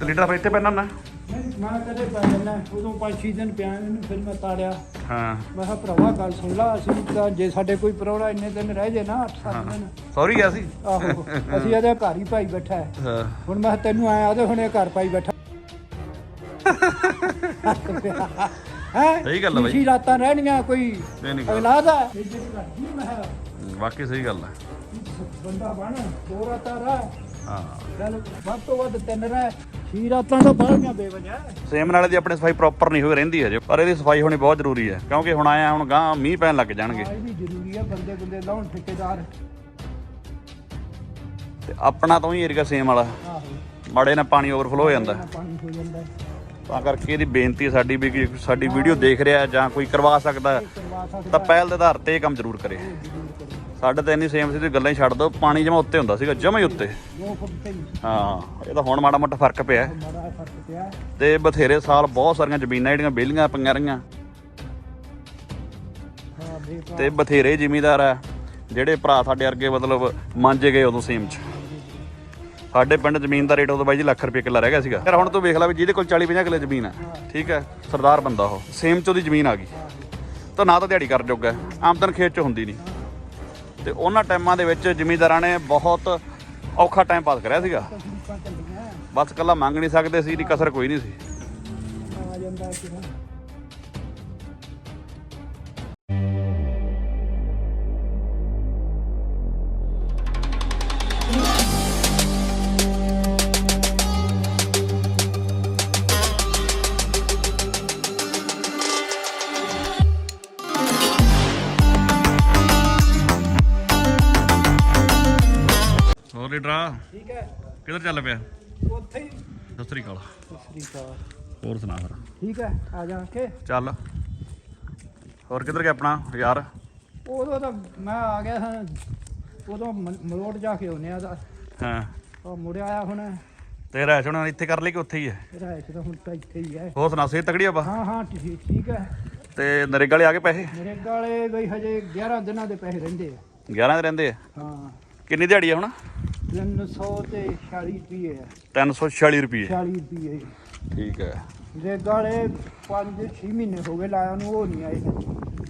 ਤੇ ਲੀਟਰ ਫਿਰ ਇੱਥੇ ਪੈਣਾ ਨਾ ਨਹੀਂ ਮੈਂ ਕਦੇ ਪੈ ਜਾਣਾ ਉਦੋਂ ਪੰਜ ਛੇ ਦਿਨ ਪਿਆ ਇਹਨੂੰ ਫਿਰ ਮੈਂ ਤਾੜਿਆ। ਹਾਂ। ਮੈਂ ਕਿਹਾ ਭਰਾਵਾ ਗੱਲ ਸੁਣ ਲਾ ਅਸੀਂ ਤਾਂ ਜੇ ਸਾਡੇ ਕੋਈ ਪਰੌੜਾ ਇੰਨੇ ਦਿਨ ਰਹਿ ਜੇ ਨਾ 8-7 ਦਿਨ। ਸੌਰੀ ਗਿਆ ਸੀ ਆਹੋ ਅਸੀਂ ਇਹਦੇ ਘਰ ਹੀ ਭਾਈ ਬੈਠਾ ਹੈ। ਹਾਂ। ਹੁਣ ਮੈਂ ਕਿਹਾ ਤੈਨੂੰ ਆਇਆ ਉਹਦੇ ਹੁਣੇ ਘਰ ਪਾਈ ਬੈਠਾ। ਹੈ? ਸਹੀ ਗੱਲ ਆ ਬਾਈ। ਰਾਤਾਂ ਰਹਿਣੀਆਂ ਕੋਈ ਇਹ ਨਹੀਂ ਗੱਲ। ਔਲਾਦ ਹੈ ਇੱਜ਼ਤ ਕਰਦੀ ਮੈਂ ਕਿਹਾ, ਵਾਕਈ ਸਹੀ ਗੱਲ ਹੈ ਬੰਦਾ ਬਣ ਦੋ ਰਾਤਾਂ ਰਹਿ। ਹਾਂ। ਚੱਲ ਵੱਧ ਤੋਂ ਵੱਧ ਤਿੰਨ ਰਹਿ। ਰਾਤਾਂ ਸੇਮ ਨਾਲੇ ਦੀ ਆਪਣੀ ਸਫ਼ਾਈ ਪ੍ਰੋਪਰ ਨਹੀਂ ਹੋਈ ਰਹਿੰਦੀ ਹੈ ਜੇ ਪਰ ਇਹਦੀ ਸਫ਼ਾਈ ਹੋਣੀ ਬਹੁਤ ਜ਼ਰੂਰੀ ਹੈ। ਕਿਉਂਕਿ ਹੁਣ ਆਇਆ ਹੁਣ ਗਾਂ ਮੀਂਹ ਪੈਣ ਲੱਗ ਜਾਣਗੇ। ਇਹ ਵੀ ਜ਼ਰੂਰੀ ਹੈ ਬੰਦੇ ਬੰਦੇ ਲਾਉਣ ਠੇਕੇਦਾਰ। ਤੇ ਆਪਣਾ ਤੋਂ ਹੀ ਏਰੀਆ ਸੇਮ ਵਾਲਾ। ਆਹੋ। ਮਾੜੇ ਨਾਲ ਪਾਣੀ ਓਵਰਫਲੋ ਹੋ ਜਾਂਦਾ। ਇਹਨਾਂ ਪਾਣੀ ਹੋ ਜਾਂਦਾ। ਹੈ। ਤਾਂ ਕਰਕੇ ਇਹਦੀ ਬੇਨਤੀ ਹੈ ਸਾਡੀ ਵੀ ਕਿ ਸਾਡੀ ਵੀਡੀਓ ਦੇਖ ਰਿਹਾ ਜਾਂ ਕੋਈ ਕਰਵਾ ਸਕਦਾ ਹੈ, ਕਰਵਾ ਸਕਦਾ ਤਾਂ ਪਹਿਲ ਦੇ ਆਧਾਰ ਤੇ ਇਹ ਕੰਮ ਜ਼ਰੂਰ ਕਰੇ। ਜ਼ਰੂਰ ਕਰੋ। ਸਾਡੇ ਤਾਂ ਇੰਨੀ ਸੇਮ ਸੀ ਤੁਸੀਂ ਗੱਲਾਂ ਹੀ ਛੱਡ ਦਿਓ। ਪਾਣੀ ਜਮਾ ਉੱਤੇ ਹੁੰਦਾ ਸੀਗਾ ਜਮਾ ਹੀ ਉੱਤੇ। ਦੋ ਤੇ ਹੀ। ਇਹ ਤਾਂ ਹੁਣ ਮਾੜਾ ਮੋਟਾ ਫ਼ਰਕ ਪਿਆ। ਤੇ ਬਥੇਰੇ ਸਾਲ ਬਹੁਤ ਸਾਰੀਆਂ ਜ਼ਮੀਨਾਂ ਜਿਹੜੀਆਂ ਬੇਲੀਆਂ ਪਈਆਂ ਰਹੀਆਂ। ਤੇ ਬਥੇਰੇ ਜ਼ਿਮੀਦਾਰ ਆ ਜਿਹੜੇ ਭਰਾ ਸਾਡੇ ਵਰਗੇ ਮਤਲਬ ਮੰਜੇ ਗਏ ਉਦੋਂ ਸੇਮ ਚ। ਸਾਡੇ ਪਿੰਡ ਜ਼ਮੀਨ ਦਾ ਰੇਟ ਉਦੋਂ ਬਾਈ ਜੀ ਲੱਖ ਰੁਪਏ ਕਿੱਲਾ ਰਹਿ ਗਿਆ ਸੀਗਾ। ਯਾਰ ਹੁਣ ਤੂੰ ਵੇਖ ਲੈ ਵੀ ਜਿਹਦੇ ਕੋਲ 40 50 ਕਿੱਲੇ ਜ਼ਮੀਨ ਆ ਠੀਕ ਹੈ ਸਰਦਾਰ ਬੰਦਾ ਉਹ। ਸੇਮ ਚ ਉਹਦੀ ਜ਼ਮੀਨ ਆ ਗਈ। ਤਾਂ ਨਾ ਤਾਂ ਦਿਹਾੜੀ ਕਰ ਜੋਗਾ ਆਮਦਨ ਖੇਤ ਚ ਹੁੰਦੀ ਨਹੀਂ। ਤੇ ਉਹਨਾਂ ਟਾਈਮਾਂ ਦੇ ਵਿੱਚ ਜ਼ਿਮੀਂਦਾਰਾਂ ਨੇ ਬਹੁਤ ਔਖਾ ਟਾਈਮ ਪਾਸ ਕਰਿਆ ਸੀਗਾ। ਬਸ ਕੱਲਾ ਮੰਗ ਨਹੀਂ ਸਕਦੇ ਸੀ ਨਹੀਂ ਕਸਰ ਕੋਈ ਨਹੀਂ ਸੀ। ਆ ਜਾਂਦਾ ਕਿ ਕਿੱਧਰ ਚੱਲ ਪਿਆ? ਉੱਥੇ ਹੀ। ਸਤਿ ਸ੍ਰੀ ਅਕਾਲ। ਸ੍ਰੀ ਅਕਾਲ। ਹੋਰ ਸੁਣਾ ਫਿਰ। ਠੀਕ ਹੈ ਆ ਜਾ ਕੇ। ਚੱਲ। ਹੋਰ ਕਿੱਧਰ ਗਿਆ ਆਪਣਾ ਯਾਰ? ਉਦੋਂ ਤਾਂ ਮੈਂ ਆ ਗਿਆ ਹਾਂ ਉਦੋਂ ਮ- ਮਲੋਟ ਜਾ ਕੇ ਆਉਨੇ ਆ ਦਾ ਹਾਂ। ਉਹ ਮੁੜਿਆ ਆਇਆ ਹੁਣ। ਤੇ ਰਹਿ ਹੁਣ ਇੱਥੇ ਕਰ ਲਈ ਕਿ ਉੱਥੇ ਹੀ ਹੈ? ਇਹਦਾ ਇਸ ਤਾਂ ਹੁਣ ਤਾਂ ਇੱਥੇ ਹੀ ਹੈ। ਹੋਰ ਸੁਣਾ ਸਿਹਤ ਤਕੜੀ ਆ ਬਾ ਹਾਂ ਹਾਂ ਠੀਕ ਠੀਕ ਹੈ। ਤੇ ਨਰੇਗਾ ਵਾਲੇ ਆ ਗਏ ਪੈਸੇ? ਮੇਰੇ ਗਾਲੇ ਬਈ ਹਜੇ 11 ਦਿਨਾਂ ਦੇ ਪੈਸੇ ਰਹਿੰਦੇ ਆ। 11 ਦੇ ਰਹਿੰਦੇ ਆ? ਹਾਂ। ਕਿੰਨੀ ਦਿਹਾੜੀ ਆ ਹੁਣ? 300 ਤੇ 46 ਰੁਪਏ ਹੈ 346 ਰੁਪਏ 40 ਰੁਪਏ ਠੀਕ ਹੈ। ਦੇ ਗਾਲੇ 5-6 ਮਹੀਨੇ ਹੋ ਗਏ ਲਾਇਆ ਨੂੰ ਉਹ ਨਹੀਂ ਆਏ।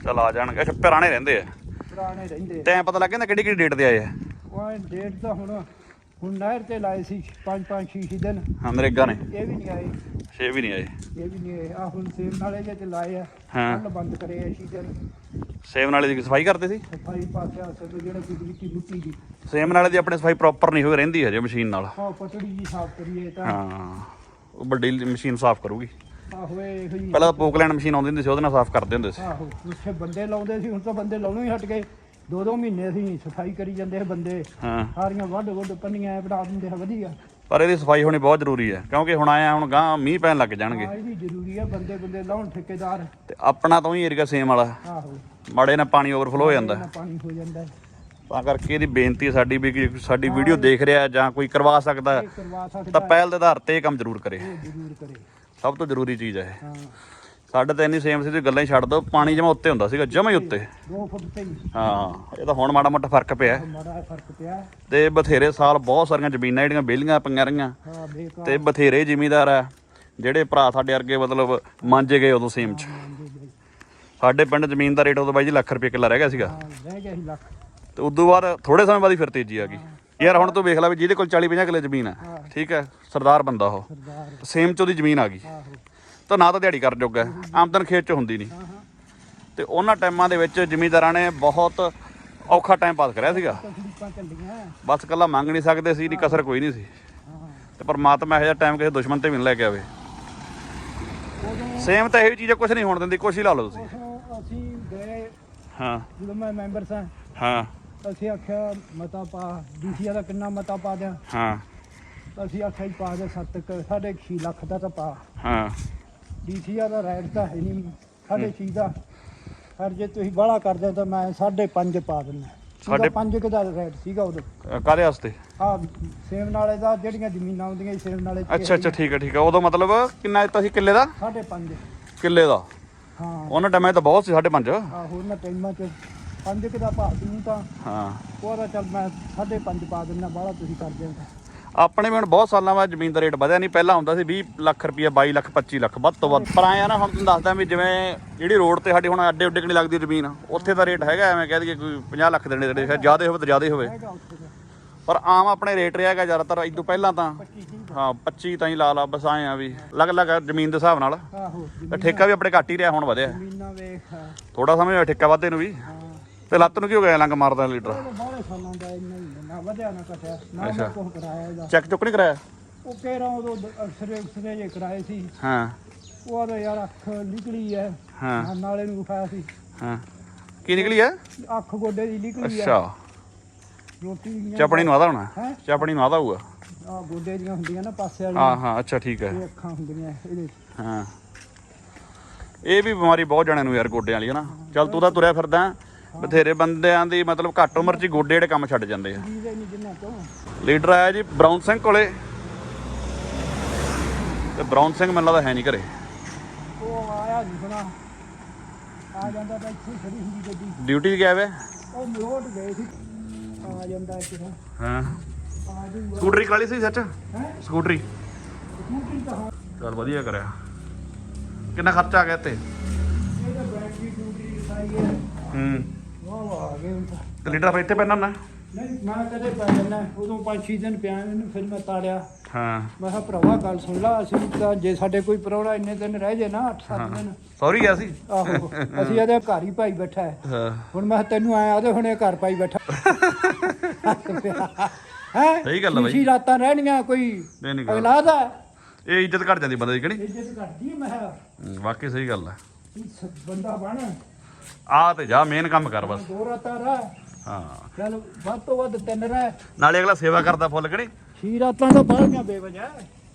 ਚਲ ਆ ਜਾਣਗੇ। ਅੱਛਾ ਪੁਰਾਣੇ ਰਹਿੰਦੇ ਆ। ਪੁਰਾਣੇ ਰਹਿੰਦੇ ਤੈਂ ਪਤਾ ਲੱਗ ਜਾਂਦਾ ਕਿਹੜੀ ਕਿਹੜੀ ਡੇਟ ਤੇ ਆਏ ਆ। ਉਹ ਡੇਟ ਤਾਂ ਹੁਣ ਹੁਣ ਨਹਿਰ ਤੇ ਲਾਏ ਸੀ 5-5 6 ਦਿਨ। ਹਾਂ ਨਰੇਗਾ ਨੇ। ਇਹ ਵੀ ਨਹੀਂ ਆਏ। 6 ਵੀ ਨਹੀਂ ਆਏ। ਇਹ ਵੀ ਨਹੀਂ ਆਏ। ਆ ਹੁਣ ਸੇਮ ਨਾਲੇ ਜੇ ਤੇ ਲਾਏ ਆ। ਹਾਂ। ਬੰਦ ਕਰੇ ਆ 6 ਦਿਨ। ਸੇਮ ਨਾਲੇ ਦੀ ਸਫ਼ਾਈ ਕਰਦੇ ਸੀ? ਸਫ਼ਾਈ ਪਾਸੇ ਆ ਸਕਦੇ ਜਿਹੜਾ ਕੁਝ ਵਿੱਚ ਲੁੱਟੀ ਦੀ। ਸੇਮ ਨਾਲੇ ਦੀ ਆਪਣੀ ਸਫ਼ਾਈ ਪ੍ਰੋਪਰ ਨਹੀਂ ਹੋਈ ਰਹਿੰਦੀ ਹਜੇ ਮਸ਼ੀਨ ਨਾਲ। ਹਾਂ ਪਟੜੀ ਜੀ ਸਾਫ਼ ਕਰੀਏ ਤਾਂ। ਹਾਂ ਉਹ ਵੱਡੀ ਮਸ਼ੀਨ ਸਾਫ਼ ਕਰੂਗੀ। ਆ ਹੋਏ ਇਹੋ ਹੀ ਪਹਿਲਾਂ ਪੋਕਲੈਂਡ ਮਸ਼ੀਨ ਆਉਂਦੀ ਹੁੰਦੀ ਸੀ ਉਹਦੇ ਨਾਲ ਸਾਫ਼ ਕਰਦੇ ਹੁੰਦੇ ਸੀ। ਆਹੋ ਉੱਥੇ ਬੰਦੇ ਲਾਉਂਦੇ ਸੀ ਹੁਣ ਤਾਂ ਬੰਦੇ ਲਾਉਣੋਂ ਹੀ ਹਟ ਗਏ। ਦੋ ਦੋ ਮਹੀਨੇ ਅਸੀਂ ਸਫ਼ਾਈ ਕਰੀ ਜਾਂਦੇ ਬੰਦੇ। ਹਾਂ। ਸਾਰੀਆਂ ਵੱਢ ਵੱਢ ਪੰਨੀਆਂ ਬਣਾ ਦਿੰਦੇ ਆ ਵਧੀਆ। ਪਰ ਇਹਦੀ ਸਫ਼ਾਈ ਹੋਣੀ ਬਹੁਤ ਜ਼ਰੂਰੀ ਹੈ ਕਿਉਂਕਿ ਹੁਣ ਆਇਆ ਹੁਣ ਗਾਂ ਮੀਂਹ ਪੈਣ ਲੱਗ ਜਾਣਗੇ। ਆ ਇਹ ਵੀ ਜ਼ਰੂਰੀ ਹੈ ਬੰਦੇ ਬੰਦੇ ਲਾਉਣ ਠੇਕੇਦਾਰ। ਤੇ ਆਪਣਾ ਤੋਂ ਹੀ ਏਰੀਆ ਸੇਮ ਵਾਲਾ। ਆਹੋ। ਮਾੜੇ ਨਾਲ ਪਾਣੀ ਓਵਰਫਲੋ ਹੋ ਜਾਂਦਾ। ਪਾਣੀ ਹੋ ਜਾਂਦਾ। ਹੈ। ਤਾਂ ਕਰਕੇ ਇਹਦੀ ਬੇਨਤੀ ਹੈ ਸਾਡੀ ਵੀ ਕਿ ਸਾਡੀ ਵੀਡੀਓ ਦੇਖ ਰਿਹਾ ਜਾਂ ਕੋਈ ਕਰਵਾ ਸਕਦਾ ਹੈ, ਇਹ ਕਰਵਾ ਤਾਂ ਪਹਿਲ ਦੇ ਆਧਾਰ ਤੇ ਇਹ ਕੰਮ ਜ਼ਰੂਰ ਕਰੇ। ਇਹ ਜ਼ਰੂਰ ਕਰੇ। ਸਭ ਤੋਂ ਜ਼ਰੂਰੀ ਚੀਜ਼ ਹੈ ਇਹ। ਹਾਂ। ਸਾਡੇ ਤਾਂ ਇੰਨੀ ਸੇਮ ਸੀ ਤੁਸੀਂ ਗੱਲਾਂ ਹੀ ਛੱਡ ਦਿਓ। ਪਾਣੀ ਜਮਾ ਉੱਤੇ ਹੁੰਦਾ ਸੀਗਾ ਜਮਾ ਹੀ ਉੱਤੇ। ਦੋ ਫੁੱਟ ਤੇ ਹੀ। ਹਾਂ ਇਹ ਤਾਂ ਹੁਣ ਮਾੜਾ ਮੋਟਾ ਫ਼ਰਕ ਪਿਆ। ਹੈ। ਮਾੜਾ ਫ਼ਰਕ ਪਿਆ। ਤੇ ਬਥੇਰੇ ਸਾਲ ਬਹੁਤ ਸਾਰੀਆਂ ਜ਼ਮੀਨਾਂ ਜਿਹੜੀਆਂ ਬੇਲੀਆਂ ਪਈਆਂ ਰਹੀਆਂ। ਹਾਂ ਬੇਕਾਰ। ਤੇ ਬਥੇਰੇ ਜ਼ਿਮੀਦਾਰ ਆ ਜਿਹੜੇ ਭਰਾ ਸਾਡੇ ਵਰਗੇ ਮਤਲਬ ਮੰਜੇ ਗਏ ਉਦੋਂ ਸੇਮ ਚ। ਸਾਡੇ ਪਿੰਡ ਜ਼ਮੀਨ ਦਾ ਰੇਟ ਉਦੋਂ ਬਾਈ ਜੀ ਲੱਖ ਰੁਪਏ ਕਿੱਲਾ ਰਹਿ ਗਿਆ ਸੀਗਾ। ਹਾਂ ਰਹਿ ਗਿਆ ਸੀ ਲੱਖ। ਤੇ ਉਦੋਂ ਬਾਅਦ ਥੋੜੇ ਸਮੇਂ ਬਾਅਦ ਹੀ ਫਿਰ ਤੇਜ਼ੀ ਆ ਗਈ। ਯਾਰ ਹੁਣ ਤੂੰ ਵੇਖ ਲੈ ਵੀ ਜਿਹਦੇ ਕੋਲ 40 50 ਕਿੱਲੇ ਜ਼ਮੀਨ ਆ ਠੀਕ ਹੈ ਸਰਦਾਰ ਬੰਦਾ ਉਹ। ਸੇਮ ਚ ਉਹਦੀ ਜ਼ਮੀਨ ਆ ਗਈ। ਤਾਂ ਨਾ ਤਾਂ ਦਿਹਾੜੀ ਕਰ ਜੋਗਾ ਆਮਦਨ ਖੇਤ ਚ ਹੁੰਦੀ ਨਹੀਂ। ਤੇ ਉਹਨਾਂ ਟਾਈਮਾਂ ਦੇ ਵਿੱਚ ਜ਼ਿਮੀਂਦਾਰਾਂ ਨੇ ਬਹੁਤ ਔਖਾ ਟਾਈਮ ਪਾਸ ਕਰਿਆ ਸੀਗਾ। ਬਸ ਕੱਲਾ ਮੰਗ ਨਹੀਂ ਸਕਦੇ ਸੀ ਨਹੀਂ ਕਸਰ ਕੋਈ ਨਹੀਂ ਸੀ। ਤੇ ਪਰਮਾਤਮਾ ਇਹੋ ਜਿਹਾ ਟਾਈਮ ਕਿਸੇ ਦੁਸ਼ਮਣ ਤੇ ਵੀ ਨਹੀਂ ਲੈ ਕੇ ਆਵੇ। ਸੇਮ ਤਾਂ ਇਹੋ ਚੀਜ਼ ਕੁਝ ਨਹੀਂ ਹੋਣ ਦਿੰਦੀ ਕੁਛ ਹੀ ਲਾ ਲਓ ਤੁਸੀਂ। ਉਦੋਂ ਅਸੀਂ ਗਏ ਹਾਂ। ਜਦੋਂ ਮੈਂ ਮੈਂਬਰ ਸਾਂ। ਹਾਂ। ਅਸੀਂ ਆਖਿਆ ਮਤਾ ਪਾ ਡੀਸੀਆ ਦਾ ਕਿੰਨਾ ਮਤਾ ਪਾ ਦਿਆਂ? ਹਾਂ। ਅਸੀਂ ਆਖਿਆ ਜੀ ਪਾ ਦੇ 7 ਸਾਢੇ 6 ਲੱਖ ਦਾ ਤਾਂ ਪਾ। ਹਾਂ। ਡੀਸੀਆ ਦਾ ਰੇਟ ਤਾਂ ਹੈ ਨਹੀਂ ਸਾਢੇ 6 ਦਾ। ਪਰ ਜੇ ਤੁਸੀਂ ਬਾਹਲਾ ਕਰਦੇ ਤਾਂ ਮੈਂ ਸਾਢੇ 5 ਪਾ ਦਿੰਦਾ। ਸਾਢੇ- ਸਾਢੇ 5 ਦਾ ਰੇਟ ਸੀਗਾ ਉਦੋਂ। ਅ, ਕਾਹਦੇ ਵਾਸਤੇ? ਆ ਸੇਮ ਨਾਲੇ ਦਾ ਜਿਹੜੀਆਂ ਜ਼ਮੀਨਾਂ ਹੁੰਦੀਆਂ ਸੀ ਸੇਮ ਨਾਲੇ ਅੱਛਾ ਅੱਛਾ ਠੀਕ ਹੈ ਠੀਕ ਹੈ। ਉਦੋਂ ਮਤਲਬ ਕਿੰਨਾ ਦਿੱਤਾ ਸੀ? ਕਿੱਲੇ ਦਾ? ਸਾਢੇ 5 ਕਿੱਲੇ ਦਾ? ਹਾਂ। ਉਹਨਾਂ ਟਾਈਮਾਂ ਤਾਂ ਬਹੁਤ ਸੀ ਸਾਢੇ ਪੰਜ। ਆ ਹੋਰ ਨਾ ਟਾਈਮਾਂ ਚ 5 ਦਾ ਭਾਅ ਦੂੰ ਤਾਂ ਹਾਂ। ਉਹਦਾ ਚੱਲ ਮੈਂ ਸਾਢੇ 5 ਪਾ ਦਿੰਦਾ ਬਾਹਲਾ ਤੁਸੀਂ ਕਰ ਦਿੰਦਾ ਆਪਣੇ ਵੀ ਹੁਣ ਬਹੁਤ ਸਾਲਾਂ ਬਾਅਦ ਜ਼ਮੀਨ ਦਾ ਰੇਟ ਵਧਿਆ ਨਹੀਂ ਪਹਿਲਾਂ ਹੁੰਦਾ ਸੀ 20 ਲੱਖ ਰੁਪਏ 22 ਲੱਖ 25 ਲੱਖ ਵੱਧ ਤੋਂ ਵੱਧ। ਪਰ ਆਇਆ ਨਾ ਹੁਣ ਤੁਹਾਨੂੰ ਦੱਸਦਾ ਵੀ ਜਿਵੇਂ ਜਿਹੜੀ ਰੋਡ ਤੇ ਸਾਡੀ ਹੁਣ ਅੱਡੇ ਉੱਡੇ ਕਿਣੀ ਲੱਗਦੀ ਜ਼ਮੀਨ ਉੱਥੇ ਦਾ ਰੇਟ ਹੈਗਾ ਐਵੇਂ ਕਹਿ ਦਈਏ ਕੋਈ 50 ਲੱਖ ਦੇਣੇ ਦੇ ਸ਼ਾਇਦ ਜ਼ਿਆਦਾ ਹੋਵੇ ਤਾਂ ਜ਼ਿਆਦਾ ਹੋਵੇ। ਹੈਗਾ ਉੱਥੇ ਦਾ ਪਰ ਆਮ ਆਪਣੇ ਰੇਟ ਰਿਹਾ ਹੈਗਾ ਜ਼ਿਆਦਾਤਰ ਇਦੋਂ ਪਹਿਲਾਂ ਤਾਂ। 25 ਸੀ ਹਾਂ 25 ਤਾਂ ਹੀ ਲਾ ਲਾ ਬਸ ਆਏ ਆ ਵੀ ਅਲੱਗ-ਅਲੱਗ ਆ ਜ਼ਮੀਨ ਦੇ ਹਿਸਾਬ ਨਾਲ। ਆਹੋ ਤੇ ਠੇਕਾ ਵੀ ਆਪਣੇ ਘੱਟ ਹੀ ਰਿਹਾ ਹੁਣ ਵਧਿਆ। ਜ਼ਮੀਨਾਂ ਵੇਖ। ਹਾਂ ਥੋੜਾ ਸਮੇਂ ਹੋਇਆ ਠੇਕਾ ਵਾਧੇ ਨੂੰ ਵੀ। ਤੇ ਲੱਤ ਨੂੰ ਕੀ ਹੋ ਗਿਆ ਲੰਗ ਮਾਰਦਾ ਲੀਟਰ ਉਹ ਬਾਹਲੇ ਸਾਲਾਂ ਦਾ ਇੰਨਾ ਹੀ ਨਾ ਵਧਿਆ ਨਾ ਘਟਿਆ। ਨਾ ਅੱਛਾ। ਮੈਂ ਕੁਛ ਕਰਾਇਆ ਇਹਦਾ। ਚੈੱਕ ਚੁੱਕ ਨਹੀਂ ਕਰਾਇਆ? ਉਹ ਕਹਿ ਰਹਾ ਉਦੋਂ ਅਕਸਰੇ ਅਕਸਰੇ ਜੇ ਕਰਾਏ ਸੀ। ਹਾਂ। ਉਹ ਯਾਰ ਅੱਖ ਨਿਕਲੀ ਹੈ ਹਾਂ। ਨਾਲ ਨਾਲੇ ਨੂੰ ਉਠਾਇਆ ਸੀ। ਹਾਂ। ਕੀ ਨਿਕਲੀ ਹੈ ਅੱਖ ਗੋਡੇ ਦੀ ਨਿਕਲੀ ਹੈ ਅੱਛਾ। ਰੋਟੀ ਚਪਣੀ ਨੂੰ ਆਦਾ ਹੋਣਾ? ਹੈ? ਚਪਣੀ ਨੂੰ ਆਦਾ ਹੋਊਗਾ? ਆ ਗੋਡੇ ਦੀਆਂ ਹੁੰਦੀਆਂ ਨਾ ਪਾਸੇ ਹਾਂ ਵਾਲੀਆਂ। ਹਾਂ ਅੱਛਾ ਠੀਕ ਹੈ ਇਹ ਅੱਖਾਂ ਹੁੰਦੀਆਂ ਇਹਦੇ ਹਾਂ। ਇਹ ਵੀ ਬਿਮਾਰੀ ਬਹੁਤ ਜਣਿਆਂ ਨੂੰ ਯਾਰ ਗੋਡਿਆਂ ਵਾਲੀ ਹੈ ਨਾ? ਚੱਲ ਤੂੰ ਤਾਂ ਤੁਰਿਆ ਫਿਰਦਾ। ਬਥੇਰੇ ਬੰਦਿਆਂ ਦੀ ਮਤਲਬ ਘੱਟ ਉਮਰ 'ਚ ਹੀ ਗੋਡੇ ਜਿਹੜੇ ਕੰਮ ਛੱਡ ਜਾਂਦੇ ਆ। ਲੀਡਰ ਆਇਆ ਜੀ ਬਰਾਊਨ ਸਿੰਘ ਕੋਲੇ। ਤੇ ਬਰਾਊਨ ਸਿੰਘ ਮੈਨੂੰ ਲੱਗਦਾ ਹੈ ਨਹੀਂ ਘਰੇ। ਉਹ ਆਇਆ ਨਹੀਂ ਸੁਣਾ। ਆ ਜਾਂਦਾ ਤਾਂ ਇੱਥੇ ਖੜੀ ਹੁੰਦੀ ਗੱਡੀ। ਡਿਊਟੀ 'ਤੇ ਗਿਆ ਵੇ? ਉਹ ਮਲੋਟ ਗਏ ਸੀ। ਆ ਜਾਂਦਾ ਇੱਥੇ ਤਾਂ। ਹਾਂ। ਆ ਜੂਗਾ ਸਕੂਟਰੀ ਕਾਲੀ ਸੀ ਸੱਚ? ਸਕੂਟਰੀ। ਸਕੂਟਰੀ ਤਾਂ ਹਾਂ ਚੱਲ ਵਧੀਆ ਕਰਿਆ। ਕਿੰਨਾ ਖਰਚਾ ਆ ਗਿਆ ਤੇ ਇਹ ਤਾਂ ਬੈਟਰੀ ਸਕੂਟਰੀ ਸਾਈ ਹੈ। ਹੂੰ। ਵਾਹ ਵਾਹ ਆ ਗਏ ਹੁਣ ਤਾਂ। ਤੇ ਲੀਡਰ ਫਿਰ ਇੱਥੇ ਪੈਣਾ ਨਾ ਨਹੀਂ ਮੈਂ ਕਦੇ ਪੈ ਜਾਂਦਾ। ਉਦੋਂ ਪੰਜ ਛੇ ਦਿਨ ਪਿਆ ਇਹਨੂੰ ਫਿਰ ਮੈਂ ਤਾੜਿਆ। ਹਾਂ। ਮੈਂ ਕਿਹਾ ਭਰਾਵਾ ਗੱਲ ਸੁਣ ਲਾ ਅਸੀਂ ਤਾਂ ਜੇ ਸਾਡੇ ਕੋਈ ਪਰੌਣਾ ਇੰਨੇ ਦਿਨ ਰਹਿ ਜੇ ਨਾ 8-7 ਦਿਨ। ਸੌਰੀ ਗਿਆ ਸੀ ਆਹੋ ਅਸੀਂ ਇਹਦੇ ਘਰ ਹੀ ਭਾਈ ਬੈਠਾ ਹੈ। ਹਾਂ। ਹੁਣ ਮੈਂ ਕਿਹਾ ਤੈਨੂੰ ਆਇਆ ਉਹਦੇ ਹੁਣੇ ਘਰ ਪਾਈ ਬੈਠਾ। ਹੈ? ਸਹੀ ਗੱਲ ਆ ਬਾਈ। ਰਾਤਾਂ ਰਹਿਣੀਆਂ ਕੋਈ ਨਹੀਂ ਨਹੀਂ ਗੱਲ। ਅਗਲਾ ਦਾ ਇਹ ਇੱਜ਼ਤ ਘਟ ਜਾਂਦੀ ਬੰਦੇ ਦੀ ਕਿ ਨਹੀਂ ਇੱਜ਼ਤ ਕਰਦੀ ਮੈਂ ਕਿਹਾ, ਵਾਕਈ ਸਹੀ ਗੱਲ ਤੂੰ ਸ- ਬੰਦਾ ਬਣ। ਆ ਤੇ ਜਾ ਮੇਨ ਕੰਮ ਕਰ ਬਸ। ਦੋ ਰਾਤਾਂ ਰਹਿ ਹਾਂ। ਚੱਲ ਵੱਧ ਤੋਂ ਵੱਧ ਤਿੰਨ ਰਹਿ। ਨਾਲੇ ਅਗਲਾ ਸੇਵਾ ਕਰਦਾ ਫੁੱਲ ਕਿ ਨਹੀਂ ਛੇ ਰਾਤਾਂ ਤਾਂ ਬਾਹਲੀਆਂ ਬੇਵਜਾ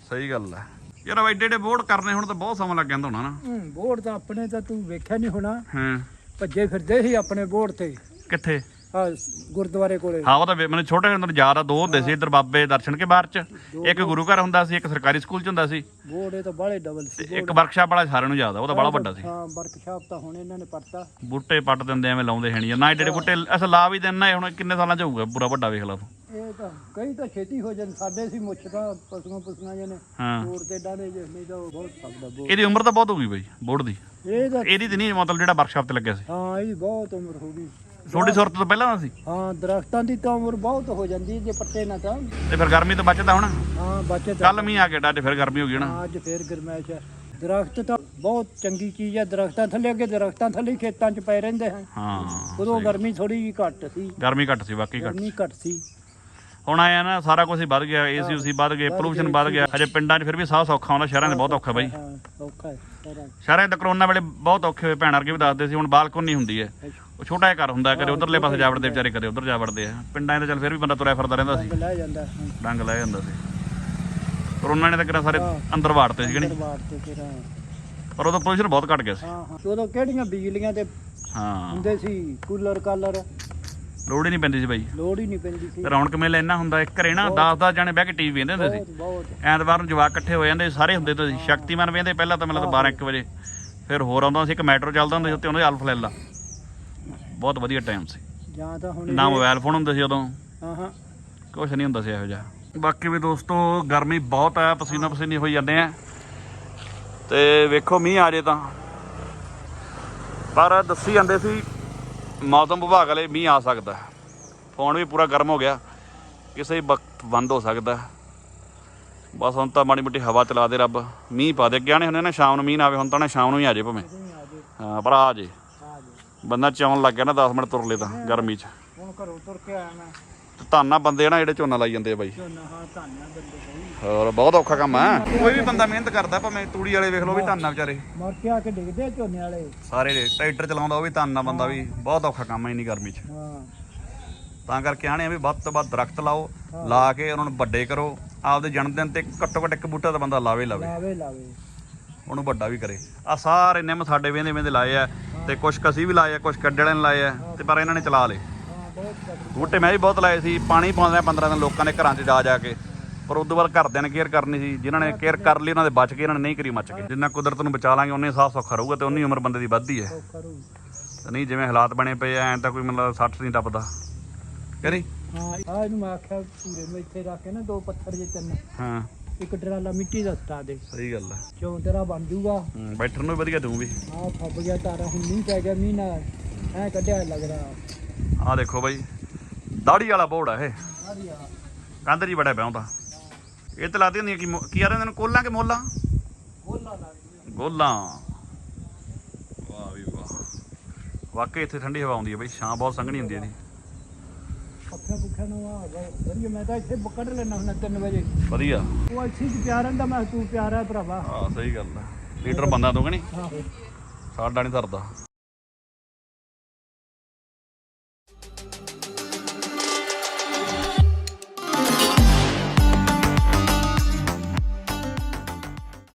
ਸਹੀ ਗੱਲ ਹੈ। ਯਾਰ ਐਡੇ ਐਡੇ ਬੋਰਡ ਕਰਨੇ ਹੁਣ ਤਾਂ ਬਹੁਤ ਸਮਾਂ ਲੱਗ ਜਾਂਦਾ ਹੋਣਾ ਨਾ। ਹੂੰ ਬੋਰਡ ਤਾਂ ਆਪਣੇ ਤਾਂ ਤੂੰ ਵੇਖਿਆ ਨਹੀਂ ਹੋਣਾ। ਹਾਂ। ਭੱਜੇ ਫਿਰਦੇ ਸੀ ਆਪਣੇ ਬੋਰਡ ਤੇ। ਕਿੱਥੇ? ਆ ਗੁਰਦੁਆਰੇ ਕੋਲੇ। ਹਾਂ ਉਹ ਤਾਂ ਮੈਨੂੰ ਛੋਟੇ ਹੁੰਦੇ ਨੂੰ ਯਾਦ ਆ ਦੋ ਹੁੰਦੇ ਸੀ ਇੱਧਰ ਬਾਬੇ ਦਰਸ਼ਨ ਕੇ ਬਾਹਰ ਚ। ਇੱਕ ਗੁਰੂ ਘਰ ਹੁੰਦਾ ਸੀ ਇੱਕ ਸਰਕਾਰੀ ਸਕੂਲ ਚ ਹੁੰਦਾ ਸੀ। ਇਹ ਤਾਂ ਬਾਹਲੇ ਡਬਲ ਸੀ ਤੇ ਇੱਕ ਵਰਕਸ਼ਾਪ ਵਾਲਾ ਸਾਰਿਆਂ ਨੂੰ ਯਾਦ ਆ ਉਹ ਤਾਂ ਬੜਾ ਵੱਡਾ ਸੀ। ਹਾਂ ਵਰਕਸ਼ਾਪ ਤਾਂ ਹੁਣ ਇਹਨਾਂ ਨੇ ਪੜਤਾ ਬੂਟੇ ਪੱਟ ਦਿੰਦੇ ਐਵੇਂ ਲਾਉਂਦੇ ਹੈ ਨਹੀਂ ਨਾ ਏਡੇ ਏਡੇ ਬੂਟੇ ਅਸਲ ਲਾ ਵੀ ਦੇਣਾ ਇਹ ਹੁਣ ਕਿੰਨੇ ਸਾਲਾਂ ਚ ਹੋਊਗਾ ਪੂਰਾ ਵੱਡਾ ਵੇਖ ਲਾ ਤੂੰ। ਇਹ ਤਾਂ ਕਈ ਤਾਂ ਛੇਤੀ ਹੋ ਜਾਣ ਸਾਡੇ ਸੀ ਮੁੱਛ ਤਾਂ ਪਸ਼ੂਆਂ ਪਸ਼ੂਆਂ ਜਿਹੇ ਨੇ। ਹਾਂ। ਬੋਰਡ ਤੇ ਡਾਲੇ ਜੇ ਨਹੀਂ ਤਾਂ ਉਹ ਬਹੁਤ ਸਕਦਾ ਬੋਰਡ। ਇਹਦੀ ਉਮਰ ਤਾਂ ਬਹੁਤ ਹੋ ਗਈ ਬਈ ਦੀ। ਇਹ ਤਾਂ ਇਹਦੀ ਤੇ ਨਹੀਂ ਮਤਲਬ ਜਿਹੜਾ ਵਰਕਸ਼ਾਪ ਤੇ ਲੱਗਿਆ ਸੀ। ਹਾਂ ਇਹਦੀ ਬਹੁਤ ਉਮਰ ਹੋ ਗਈ। ਛੋਟੀ ਸੁਰਤ ਤੋਂ ਪਹਿਲਾਂ ਸੀ? ਹਾਂ ਦਰਖਤਾਂ ਦੀ ਤਾਂ ਉਮਰ ਬਹੁਤ ਹੋ ਜਾਂਦੀ ਹੈ ਜੇ ਪੱਟੇ ਨਾ ਤਾਂ। ਤੇ ਫਿਰ ਗਰਮੀ ਤੋਂ ਬਚਦਾ ਹੁਣ? ਹਾਂ ਬਚਤ। ਕੱਲ ਮੀਂਹ ਆ ਗਿਆ ਡਾਡੇ ਫਿਰ ਗਰਮੀ ਹੋ ਗਈ ਨਾ। ਹਾਂ, ਅੱਜ ਫੇਰ ਗਰਮੈਸ਼ ਹੈ। ਦਰਖਤ ਤਾਂ ਬਹੁਤ ਚੰਗੀ ਚੀਜ਼ ਹੈ ਦਰਖਤਾਂ ਥੱਲੇ ਅੱਗੇ ਦਰਖਤਾਂ ਥੱਲੇ ਹੀ ਖੇਤਾਂ 'ਚ ਪਏ ਰਹਿੰਦੇ ਹਨ। ਹਾਂ ਉਦੋਂ ਗਰਮੀ ਥੋੜੀ ਜਿਹੀ ਘੱਟ ਸੀ। ਗਰਮੀ ਘੱਟ ਸੀ ਵਾਕਈ ਘੱਟ ਗਰਮੀ ਘੱਟ ਸੀ। ਹੁਣ ਆਇਆ ਨਾ ਸਾਰਾ ਕੁਝ ਹੀ ਵੱਧ ਗਿਆ ਏਸੀ ਉਸੀ ਵੱਧ ਗਏ ਪੋਲੂਸ਼ਨ ਵੱਧ ਗਿਆ। ਹਜੇ ਪਿੰਡਾਂ 'ਚ ਫਿਰ ਵੀ ਸਾਹ ਸੌਖਾ ਹੁੰਦਾ ਸ਼ਹਿਰਾਂ 'ਚ ਬਹੁਤ ਔਖਾ ਬਾਈ। ਹਾਂ ਔਖਾ ਹੈ ਸਾਰਾ। ਸ਼ਹਿਰਾਂ 'ਚ ਤਾਂ ਕਰੋਨਾ ਵੇਲੇ ਬਹੁਤ ਔਖੇ ਹੋਏ ਭੈਣ ਵਰਗੇ ਵੀ ਦੱਸਦੇ ਸੀ ਹੁਣ ਬਾਲਕੋਨੀ ਹੁੰਦੀ ਹੈ। ਉਹ ਛੋਟਾ ਜਿਹਾ ਘਰ ਹੁੰਦਾ ਕਦੇ ਉਧਰਲੇ ਪਾਸੇ ਜਾ ਵੜਦੇ ਵਿਚਾਰੇ ਕਦੇ ਉਧਰ ਜਾ ਵੜਦੇ ਆ। ਪਿੰਡਾਂ 'ਚ ਤਾਂ ਚੱਲ ਫਿਰ ਵੀ ਬੰਦਾ ਤੁਰਿਆ ਫਿਰਦਾ ਰਹਿੰਦਾ ਸੀ। ਰੰਗ ਲੈ ਜਾਂਦਾ ਹਾਂ। ਡੰਗ ਲੈ ਜਾਂਦਾ ਸੀ। ਕਰੋਨਾ ਨੇ ਤਾਂ ਕਿਹੜਾ ਸਾਰੇ ਅੰਦਰ ਵਾੜਤੇ ਸੀ ਕਿ ਨਹੀਂ? ਦਰਬਾਰ ਤੇ ਫਿਰ ਹਾਂ। ਪਰ ਉਦੋਂ ਪੋਲੂਸ਼ਨ ਬਹੁਤ ਘਟ ਗਿਆ ਸੀ। ਹਾਂ ਉਦੋਂ ਕਿਹੜੀਆਂ ਬਿਜਲੀਆਂ ਤੇ ਹਾਂ। ਹੁੰਦੇ ਸੀ? Cooler collar. ਲੋੜ ਹੀ ਨਹੀਂ ਪੈਂਦੀ ਸੀ ਬਾਈ। ਲੋੜ ਹੀ ਨਹੀਂ ਪੈਂਦੀ ਸੀ। ਤੇ ਰੌਣਕ ਮੇਲਾ ਇੰਨਾ ਹੁੰਦਾ ਇੱਕ ਘਰੇ ਨਾ 10-10 ਜਾਣੇ ਬਹਿ ਕੇ ਟੀਵੀ ਵੇਖਦੇ ਹੁੰਦੇ ਸੀ। ਬਹੁਤ ਐਤਵਾਰ ਨੂੰ ਜਵਾਕ ਇਕੱਠੇ ਹੋ ਜਾਂਦੇ ਸੀ, ਸਾਰੇ ਹੁੰਦੇ ਤੇ ਸ਼ਕਤੀਮਾਨ ਵੇਖਦੇ ਪਹਿਲਾਂ ਤਾਂ ਮੈਨੂੰ ਲੱਗਦਾ 12 1 ਵਜੇ। ਫਿਰ ਹੋਰ ਆਉਂਦਾ ਸੀ ਇੱਕ ਮੈਟਰੋ ਚੱਲਦਾ ਹੁੰਦਾ ਸੀ ਉੱਤੇ ਉਹਨਾਂ ਦੇ ਅਲਫ ਲੈਲਾ ਬਹੁਤ ਵਧੀਆ ਟਾਈਮ ਸੀ। ਜਾਂ ਤਾਂ ਹੁਣ ਨਾ ਮੋਬਾਈਲ ਫੋਨ ਹੁੰਦੇ ਸੀ ਉਦੋਂ। ਹਾਂ ਹਾਂ ਕੁਝ ਨਹੀਂ ਹੁੰਦਾ ਸੀ ਇਹੋ ਜਿਹਾ। ਬਾਕੀ ਵੀ ਦੋਸਤੋ ਗਰਮੀ ਬਹੁਤ ਆ ਪਸੀਨਾ ਪਸੀਨੀ ਹੋਈ ਜਾਂਦੇ ਆ। ਤੇ ਵੇਖੋ ਮੀਂਹ ਆ ਜੇ ਤਾਂ। ਪਰ ਦੱਸੀ ਜਾਂਦੇ ਸੀ ਮੌਸਮ ਵਿਭਾਗ ਵਾਲੇ ਮੀਂਹ ਆ ਸਕਦਾ। ਫੋਨ ਵੀ ਪੂਰਾ ਗਰਮ ਹੋ ਗਿਆ। ਕਿਸੇ ਵਕਤ ਬੰਦ ਹੋ ਸਕਦਾ। ਬਸ ਹੁਣ ਤਾਂ ਮਾੜੀ ਮੋਟੀ ਹਵਾ ਚਲਾ ਦੇ ਰੱਬ। ਮੀਂਹ ਪਾ ਦੇ। ਅੱਗੇ ਆਣੇ ਹੁੰਦੇ ਨਾ ਸ਼ਾਮ ਨੂੰ ਮੀਂਹ ਨਾ ਆਵੇ ਹੁਣ ਤਾਂ ਨਾ ਸ਼ਾਮ ਨੂੰ ਹੀ ਆ ਜੇ ਭਾਵੇਂ। ਹਾਂ ਪਰ ਆ ਜੇ। ਬੰਦਾ ਚਾਉਣ ਲੱਗ ਗਿਆ ਨਾ 10 ਮਿੰਟ ਤੁਰ ਲੇ ਤਾਂ ਗਰਮੀ 'ਚ। ਹੁਣ ਘਰੋਂ ਤੁਰ ਕੇ ਆਇਆ ਮੈਂ। ਧਾਨਾ ਬੰਦੇ ਨਾ ਜਿਹੜੇ ਝੋਨਾ ਲਾਈ ਜਾਂਦੇ ਆ ਬਾਈ। ਝੋਨਾ ਹਾਂ ਧਾਨਿਆ ਬੰਦੇ ਸਹੀ ਹੋਰ ਬਹੁਤ ਔਖਾ ਕੰਮ ਆ। ਕੋਈ ਵੀ ਬੰਦਾ ਮਿਹਨਤ ਕਰਦਾ ਭਾਵੇਂ ਤੂੜੀ ਵਾਲੇ ਵੇਖ ਲਓ ਵੀ ਧੰਨਾ ਵਿਚਾਰੇ। ਮਰ ਕੇ ਆ ਕੇ ਡਿੱਗਦੇ ਆ ਝੋਨੇ ਵਾਲੇ। ਸਾਰੇ ਟਰੈਕਟਰ ਚਲਾਉਂਦਾ ਉਹ ਵੀ ਧੰਨਾ ਬੰਦਾ ਵੀ। ਬਹੁਤ ਔਖਾ ਕੰਮ ਹੈ ਇੰਨੀ ਗਰਮੀ 'ਚ। ਹਾਂ। ਤਾਂ ਕਰਕੇ ਆਣੇ ਆ ਵੀ ਵੱਧ ਤੋਂ ਵੱਧ ਦਰਖਤ ਲਾਓ ਲਾ ਕੇ ਉਹਨਾਂ ਨੂੰ ਵੱਡੇ ਕਰੋ। ਆਪਦੇ ਜਨਮ ਦਿਨ ਤੇ ਘੱਟੋ ਘੱਟ ਇੱਕ ਬੂਟਾ ਤਾਂ ਬੰਦਾ ਲਾਵੇ ਲਾਵੇ। ਲਾਵੇ ਲਾਵੇ। ਉਹਨੂੰ ਵੱਡਾ ਵੀ ਕਰੇ। ਆ ਸਾਰੇ ਨਿੰਮ ਸਾਡੇ ਵੇਂਦੇ ਵੇਂਦੇ ਲਾਏ ਆ ਤੇ ਕੁਛ ਕਸੀ ਵੀ ਲਾਏ ਆ ਕੁਛ ਕੱਡੇ ਵਾਲੇ ਨੇ ਲਾਏ ਆ ਤੇ ਪਰ ਇਹਨਾਂ ਨੇ ਚਲਾ ਲਏ। ਬੂਟੇ ਮੈਂ ਵੀ ਬਹੁਤ ਲਾਏ ਸੀ ਪਾਣੀ ਪਾਉਂਦੇ ਆ 15 ਦਿਨ ਲੋਕਾਂ ਦੇ ਘਰਾਂ 'ਚ ਜਾ ਜਾ ਕੇ। ਪਰ ਉਦੋਂ ਬਾਅਦ ਘਰਦਿਆਂ ਨੇ ਕੇਅਰ ਕਰਨੀ ਸੀ ਜਿਨ੍ਹਾਂ ਨੇ ਕੇਅਰ ਕਰ ਲਈ ਉਹਨਾਂ ਦੇ ਬਚ ਗਏ ਇਹਨਾਂ ਨੇ ਨਹੀਂ ਕਰੀ ਮੱਚ ਗਏ। ਜਿੰਨਾ ਕੁਦਰਤ ਨੂੰ ਬਚਾ ਲਾਂਗੇ ਉਨੇ ਸਾਫ਼ ਸੌਖਾ ਰਹੂਗਾ ਤੇ ਉਨੀ ਉਮਰ ਬੰਦੇ ਦੀ ਵੱਧਦੀ ਹੈ। ਤੇ ਨਹੀਂ ਜਿਵੇਂ ਹਾਲਾਤ ਬਣੇ ਪਏ ਐਂ ਤਾਂ ਕੋਈ ਮਤਲਬ 60 ਨਹੀਂ ਟੱਪਦਾ। ਕਿ ਨਹੀਂ? ਹਾਂ ਆ ਇਹਨੂੰ ਮੈਂ ਆਖਿਆ ਪੂਰੇ ਨੂੰ ਇੱਥੇ ਰੱਖ ਕੇ ਨਾ ਦੋ ਪੱਥਰ ਜੇ ਤਿੰਨ। ਹਾਂ। ਇੱਕ ਟਰਾਲਾ ਮਿੱਟੀ ਦਾ ਸਟਾ ਦੇ। ਸਹੀ ਗੱਲ ਆ। ਚੋਂ ਤੇਰਾ ਬਣ ਜੂਗਾ। ਹੂੰ, ਬੈਠਣ ਨੂੰ ਵੀ ਵਧੀਆ ਦੂੰ ਵੀ ਆ ਫੱਬ ਗਿਆ ਤਾਰਾ ਹੁਣ ਨਹੀਂ ਪੈ ਗਿਆ ਮੀਂਹ ਨਾਲ। ਐ ਕੱਢਿਆ ਲੱਗ ਰਿਹਾ। ਆਹ ਦੇਖੋ ਬਾਈ ਦਾੜੀ ਵਾਲਾ ਬੋਰਡ ਆ ਇਹ। ਆ ਕੰਧ ਜੀ ਬੜਾ ਪਿਆ ਹੁੰਦਾ ਇਹ ਤੇ ਲੱਗਦੀ ਹੁੰਦੀ ਕੀ ਮੋ- ਕੀ ਇਹਨਾਂ ਨੂੰ ਕੋਲਾਂ ਕਿ ਮੋਲਾਂ? ਗੋਲਾ ਲੱਗ ਗੋਲਾਂ। ਵਾਹ ਵੀ ਵਾਹ। ਵਾਕਈ ਇੱਥੇ ਠੰਡੀ ਹਵਾ ਆਉਂਦੀ ਹੈ ਬਈ ਛਾਂ ਬਹੁਤ ਸੰਘਣੀ ਹੁੰਦੀ ਹੈ ਇਹਦੀ। ਪੱਖਾ ਪੁੱਖਾ ਨੂੰ ਆ ਵਧੀਆ ਮੈਂ ਤਾਂ ਇੱਥੇ ਕੱਢ ਲੈਣਾ ਹੁੰਦਾ 3 ਵਜੇ। ਵਧੀਆ। ਉਹ ਇੱਥੇ ਹੀ ਪਿਆ ਰਹਿੰਦਾ ਮੈਂ ਤੂੰ ਪਿਆ ਰਹਿ ਭਰਾਵਾ। ਹਾਂ ਸਹੀ ਗੱਲ ਆ। ਲੀਟਰ ਬੰਦਾ ਤੂੰ ਕਿ ਨਹੀਂ? ਆਹੋ ਸਾਡਾ ਨਹੀਂ ਧਰਦਾ